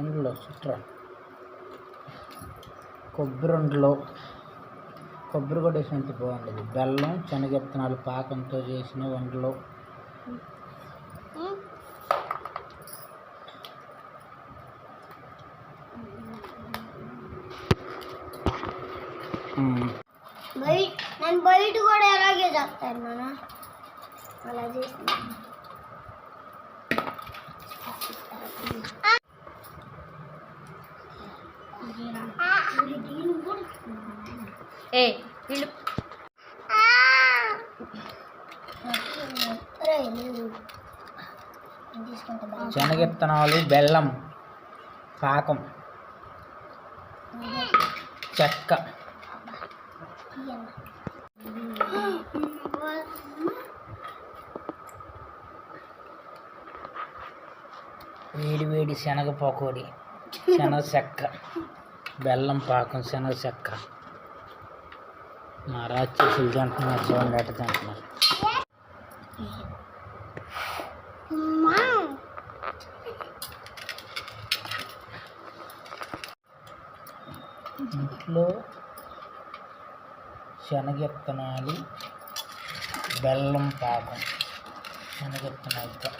అందులో చుట్రా. కొబ్బరి ఉండలో కొబ్బరి కూడా వేసినంత బాగుండదు. బెల్లం శనగెత్తనాలు పాకంతో చేసిన వంటలు బయట నేను బయట కూడా ఎలాగే చేస్తాను నాన్న. అలా చేస్తున్నాను ఏ వీళ్ళు. బెల్లం పాకం చెక్క. వేడి వేడి శనగ పకోడి శనగ చెక్క బెల్లం పాకం శనగ చెక్క. మా రాక్షసులు తింటున్నారు చూడండి ఎట్ట తింటున్నారు. ఇంట్లో శనగెత్తనాలు బెల్లం పాకం. శనగెత్తనాలతో